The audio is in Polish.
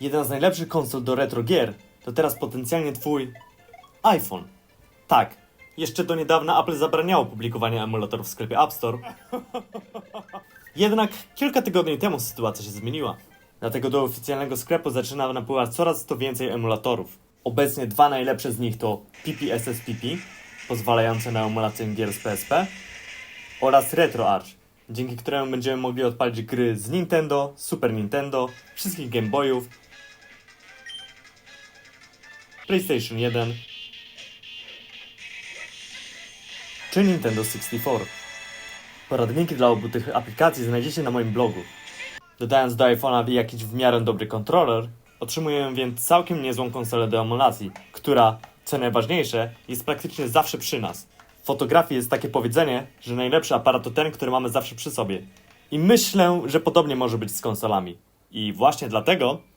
jeden z najlepszych konsol do retro gier, to teraz potencjalnie twój iPhone. Tak, jeszcze do niedawna Apple zabraniało publikowania emulatorów w sklepie App Store. Jednak kilka tygodni temu sytuacja się zmieniła. Dlatego do oficjalnego sklepu zaczyna napływać coraz to więcej emulatorów. Obecnie dwa najlepsze z nich to PPSSPP, pozwalające na emulację gier z PSP, oraz RetroArch, dzięki któremu będziemy mogli odpalić gry z Nintendo, Super Nintendo, wszystkich Game Boyów, PlayStation 1 czy Nintendo 64. Poradniki dla obu tych aplikacji znajdziecie na moim blogu. Dodając do iPhone'a jakiś w miarę dobry kontroler, otrzymujemy więc całkiem niezłą konsolę do emulacji, która, co najważniejsze, jest praktycznie zawsze przy nas. W fotografii jest takie powiedzenie, że najlepszy aparat to ten, który mamy zawsze przy sobie. I myślę, że podobnie może być z konsolami. I właśnie dlatego